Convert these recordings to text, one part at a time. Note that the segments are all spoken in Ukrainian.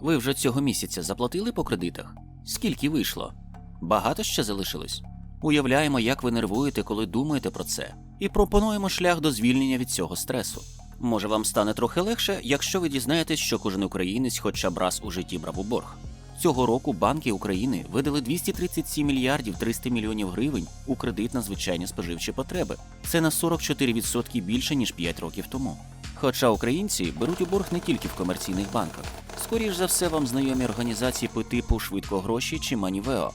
Ви вже цього місяця заплатили по кредитах? Скільки вийшло? Багато ще залишилось? Уявляємо, як ви нервуєте, коли думаєте про це, і пропонуємо шлях до звільнення від цього стресу. Може, вам стане трохи легше, якщо ви дізнаєтесь, що кожен українець хоча б раз у житті брав у борг. Цього року банки України видали 237 мільярдів 300 мільйонів гривень у кредит на звичайні споживчі потреби. Це на 44% більше ніж 5 років тому. Хоча українці беруть у борг не тільки в комерційних банках. Скоріш за все, вам знайомі організації по типу Швидко гроші чи Манівео.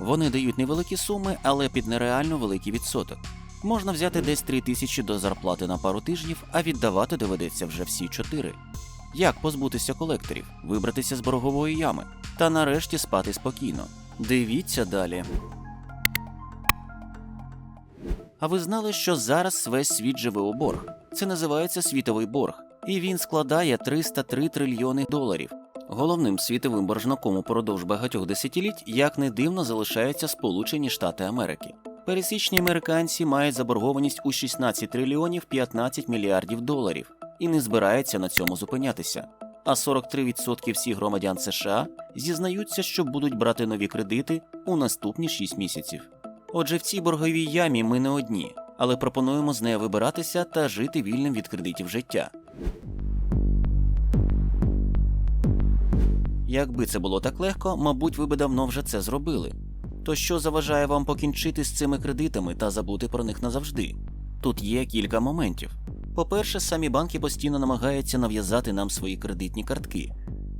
Вони дають невеликі суми, але під нереально великий відсоток. Можна взяти десь 3 тисячі до зарплати на пару тижнів, а віддавати доведеться вже всі чотири. Як позбутися колекторів, вибратися з боргової ями та нарешті спати спокійно. Дивіться далі. А ви знали, що зараз весь світ живе у борг? Це називається світовий борг, і він складає 303 трильйони доларів. Головним світовим боржником упродовж багатьох десятиліть, як не дивно, залишаються Сполучені Штати Америки. Пересічні американці мають заборгованість у 16 трильйонів 15 мільярдів доларів і не збираються на цьому зупинятися. А 43% всіх громадян США зізнаються, що будуть брати нові кредити у наступні 6 місяців. Отже, в цій борговій ямі ми не одні, але пропонуємо з неї вибиратися та жити вільним від кредитів життя. Якби це було так легко, мабуть, ви би давно вже це зробили. То що заважає вам покінчити з цими кредитами та забути про них назавжди? Тут є кілька моментів. По-перше, самі банки постійно намагаються нав'язати нам свої кредитні картки.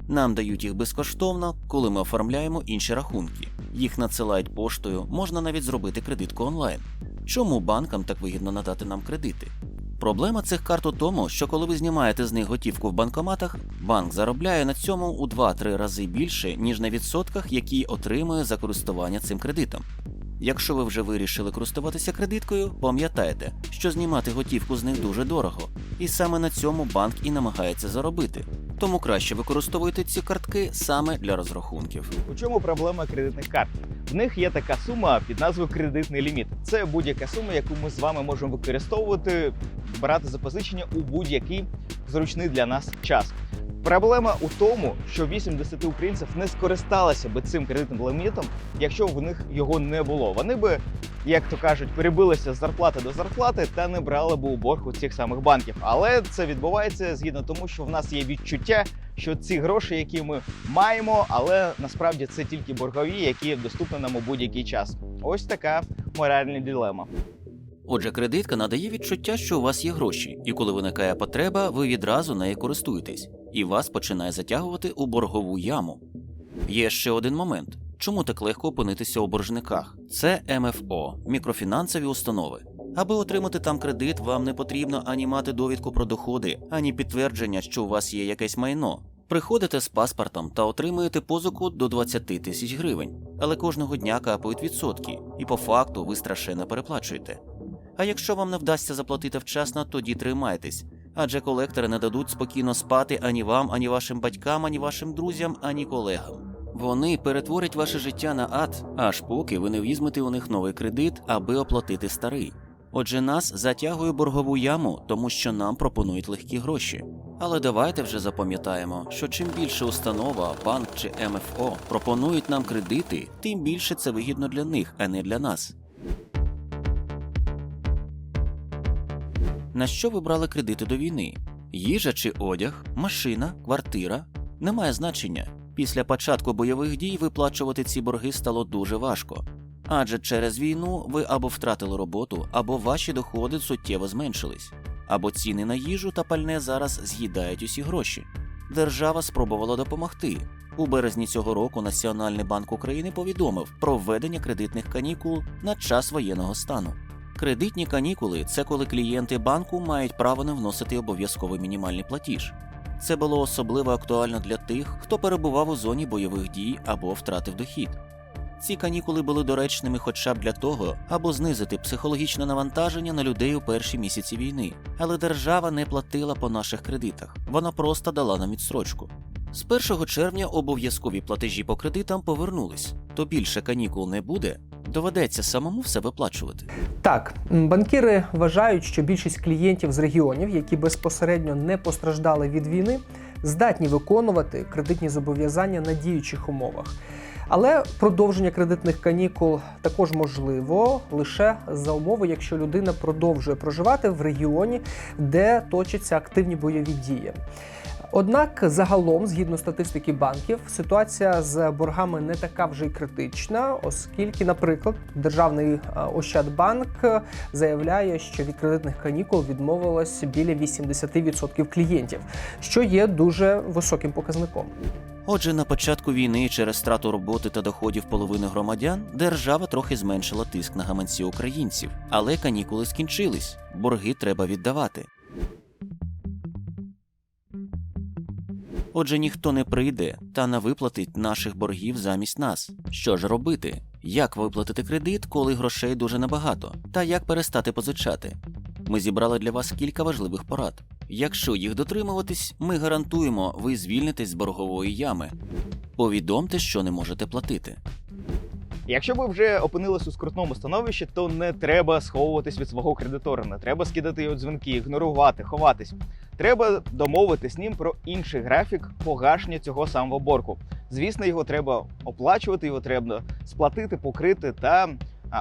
Нам дають їх безкоштовно, коли ми оформляємо інші рахунки. Їх надсилають поштою, можна навіть зробити кредитку онлайн. Чому банкам так вигідно надати нам кредити? Проблема цих карт у тому, що коли ви знімаєте з них готівку в банкоматах, банк заробляє на цьому у 2-3 рази більше, ніж на відсотках, які отримує за користування цим кредитом. Якщо ви вже вирішили користуватися кредиткою, пам'ятайте, що знімати готівку з них дуже дорого, і саме на цьому банк і намагається заробити. Тому краще використовуйте ці картки саме для розрахунків. У чому проблема кредитних карт? В них є така сума під назвою кредитний ліміт. Це будь-яка сума, яку ми з вами можемо використовувати, брати запозичення у будь-який зручний для нас час. Проблема у тому, що 8 10 українців не скористалися би цим кредитним лімітом, якщо в них його не було. Вони би, як то кажуть, перебилися з зарплати до зарплати та не брали би у борг у цих самих банків. Але це відбувається згідно тому, що в нас є відчуття, що ці гроші, які ми маємо, але насправді це тільки боргові, які доступні нам у будь-який час. Ось така моральна дилема. Отже, кредитка надає відчуття, що у вас є гроші, і коли виникає потреба, ви відразу нею користуєтесь, і вас починає затягувати у боргову яму. Є ще один момент. Чому так легко опинитися у боржниках? Це МФО, мікрофінансові установи. Аби отримати там кредит, вам не потрібно ані мати довідку про доходи, ані підтвердження, що у вас є якесь майно. Приходите з паспортом та отримуєте позику до 20 тисяч гривень, але кожного дня капають відсотки, і по факту ви страшенно переплачуєте. А якщо вам не вдасться заплатити вчасно, тоді тримайтесь, адже колектори не дадуть спокійно спати ані вам, ані вашим батькам, ані вашим друзям, ані колегам. Вони перетворять ваше життя на ад, аж поки ви не візьмете у них новий кредит, аби оплатити старий. Отже, нас затягує боргову яму, тому що нам пропонують легкі гроші. Але давайте вже запам'ятаємо, що чим більше установа, банк чи МФО пропонують нам кредити, тим більше це вигідно для них, а не для нас. На що ви брали кредити до війни? Їжа чи одяг, машина, квартира? Немає значення. Після початку бойових дій виплачувати ці борги стало дуже важко. Адже через війну ви або втратили роботу, або ваші доходи суттєво зменшились, або ціни на їжу та пальне зараз з'їдають усі гроші. Держава спробувала допомогти. У березні цього року Національний банк України повідомив про введення кредитних канікул на час воєнного стану. Кредитні канікули це коли клієнти банку мають право не вносити обов'язковий мінімальний платіж. Це було особливо актуально для тих, хто перебував у зоні бойових дій або втратив дохід. Ці канікули були доречними хоча б для того, аби знизити психологічне навантаження на людей у перші місяці війни. Але держава не платила по наших кредитах, вона просто дала нам відстрочку. З 1 червня обов'язкові платежі по кредитам повернулись, то більше канікул не буде, доведеться самому все виплачувати. Так, банкіри вважають, що більшість клієнтів з регіонів, які безпосередньо не постраждали від війни, здатні виконувати кредитні зобов'язання на діючих умовах. Але продовження кредитних канікул також можливо лише за умови, якщо людина продовжує проживати в регіоні, де точаться активні бойові дії. Однак, загалом, згідно статистики банків, ситуація з боргами не така вже й критична, оскільки, наприклад, державний е, Ощадбанк е, заявляє, що від кредитних канікул відмовилось біля 80% клієнтів, що є дуже високим показником. Отже, на початку війни через страту роботи та доходів половини громадян держава трохи зменшила тиск на гаманці українців, але канікули скінчились, борги треба віддавати. Отже, ніхто не прийде та не виплатить наших боргів замість нас. Що ж робити? Як виплатити кредит, коли грошей дуже небагато? Та як перестати позичати? Ми зібрали для вас кілька важливих порад. Якщо їх дотримуватись, ми гарантуємо, ви звільнитесь з боргової ями. Повідомте, що не можете платити. Якщо ви вже опинились у скрутному становищі, то не треба сховуватись від свого кредитора, не треба скидати його дзвінки, ігнорувати, ховатись. Треба домовитись з ним про інший графік погашення цього самого боргу. Звісно, його треба оплачувати, його треба сплатити, покрити та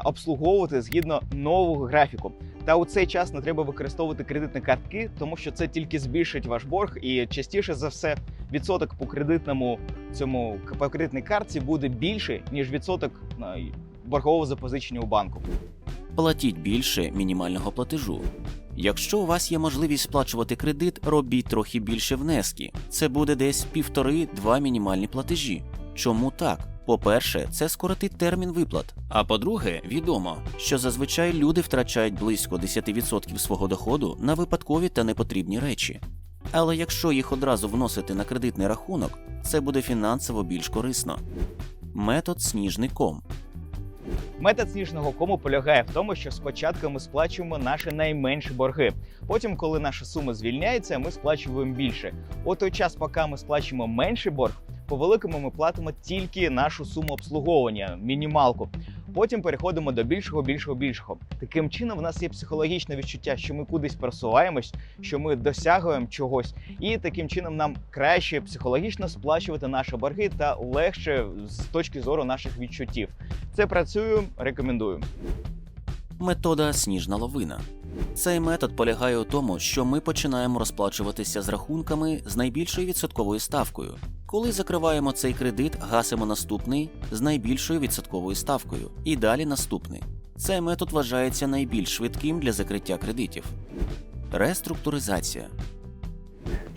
обслуговувати згідно нового графіку. Та у цей час не треба використовувати кредитні картки, тому що це тільки збільшить ваш борг, і частіше за все відсоток по кредитному цьому по кредитній картці буде більше ніж відсоток на боргового запозичення у банку. Платіть більше мінімального платежу. Якщо у вас є можливість сплачувати кредит, робіть трохи більше внески. Це буде десь півтори-два мінімальні платежі. Чому так? По-перше, це скоротить термін виплат. А по-друге, відомо, що зазвичай люди втрачають близько 10% свого доходу на випадкові та непотрібні речі. Але якщо їх одразу вносити на кредитний рахунок, це буде фінансово більш корисно. Метод сніжний ком. Метод сніжного кому полягає в тому, що спочатку ми сплачуємо наші найменші борги. Потім, коли наша сума звільняється, ми сплачуємо більше. У той час, поки ми сплачуємо менший борг, по великому ми платимо тільки нашу суму обслуговування, мінімалку. Потім переходимо до більшого, більшого, більшого. Таким чином, в нас є психологічне відчуття, що ми кудись просуваємось, що ми досягуємо чогось, і таким чином нам краще психологічно сплачувати наші борги та легше з точки зору наших відчуттів. Це працює, рекомендую. Метода сніжна лавина. Цей метод полягає у тому, що ми починаємо розплачуватися з рахунками з найбільшою відсотковою ставкою. Коли закриваємо цей кредит, гасимо наступний з найбільшою відсотковою ставкою, і далі наступний. Цей метод вважається найбільш швидким для закриття кредитів. Реструктуризація.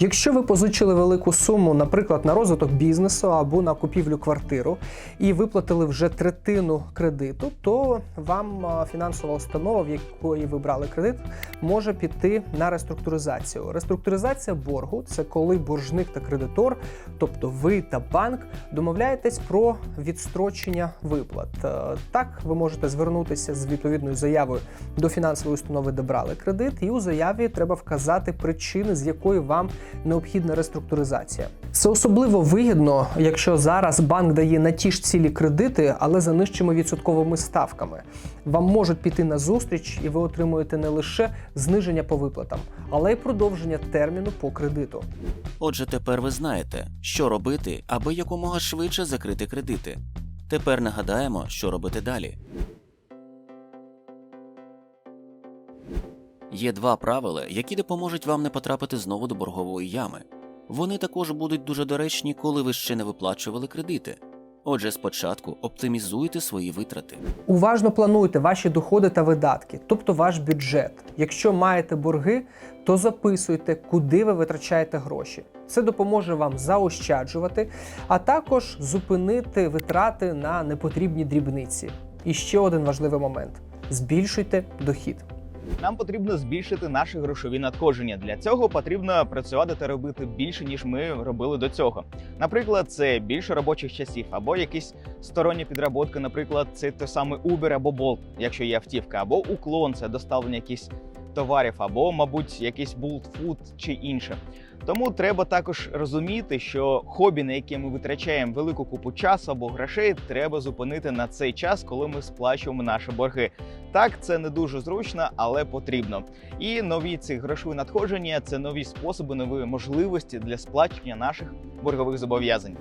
Якщо ви позичили велику суму, наприклад, на розвиток бізнесу або на купівлю квартиру, і виплатили вже третину кредиту, то вам фінансова установа, в якої ви брали кредит, може піти на реструктуризацію. Реструктуризація боргу це коли боржник та кредитор, тобто ви та банк, домовляєтесь про відстрочення виплат. Е, Так, ви можете звернутися з відповідною заявою до фінансової установи, де брали кредит, і у заяві треба вказати причини, з якої вам необхідна реструктуризація. Це особливо вигідно, якщо зараз банк дає на ті ж цілі кредити, але за нижчими відсотковими ставками. Вам можуть піти на зустріч, і ви отримуєте не лише зниження по виплатам, але й продовження терміну по кредиту. Отже, тепер ви знаєте, що робити, аби якомога швидше закрити кредити. Тепер нагадаємо, що робити далі. Є два правила, які допоможуть вам не потрапити знову до боргової ями. Вони також будуть дуже доречні, коли ви ще не виплачували кредити. Отже, спочатку оптимізуйте свої витрати. Уважно плануйте ваші доходи та видатки, тобто ваш бюджет. Якщо маєте борги, то записуйте, куди ви витрачаєте гроші. Це допоможе вам заощаджувати, а також зупинити витрати на непотрібні дрібниці. І ще один важливий момент: збільшуйте дохід. Нам потрібно збільшити наші грошові надходження. Для цього потрібно працювати та робити більше, ніж ми робили до цього. Наприклад, це більше робочих часів, або якісь сторонні підработки. наприклад, це той самий Uber або Bolt, якщо є автівка, або уклон, це доставлення якісь товарів або, мабуть, якийсь бултфуд чи інше. Тому треба також розуміти, що хобі, на яке ми витрачаємо велику купу часу або грошей, треба зупинити на цей час, коли ми сплачуємо наші борги. Так, це не дуже зручно, але потрібно. І нові ці грошові надходження це нові способи, нові можливості для сплачення наших боргових зобов'язань.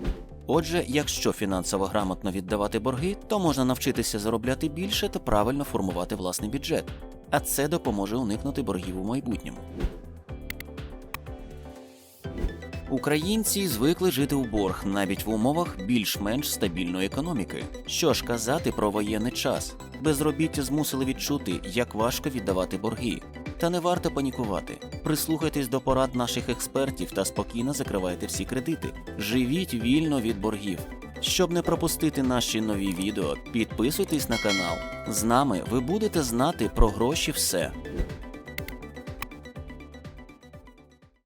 Отже, якщо фінансово грамотно віддавати борги, то можна навчитися заробляти більше та правильно формувати власний бюджет. А це допоможе уникнути боргів у майбутньому. Українці звикли жити у борг навіть в умовах більш-менш стабільної економіки. Що ж казати про воєнний час? Безробіття змусили відчути, як важко віддавати борги. Та не варто панікувати. Прислухайтесь до порад наших експертів та спокійно закривайте всі кредити. Живіть вільно від боргів. Щоб не пропустити наші нові відео, підписуйтесь на канал. З нами ви будете знати про гроші все.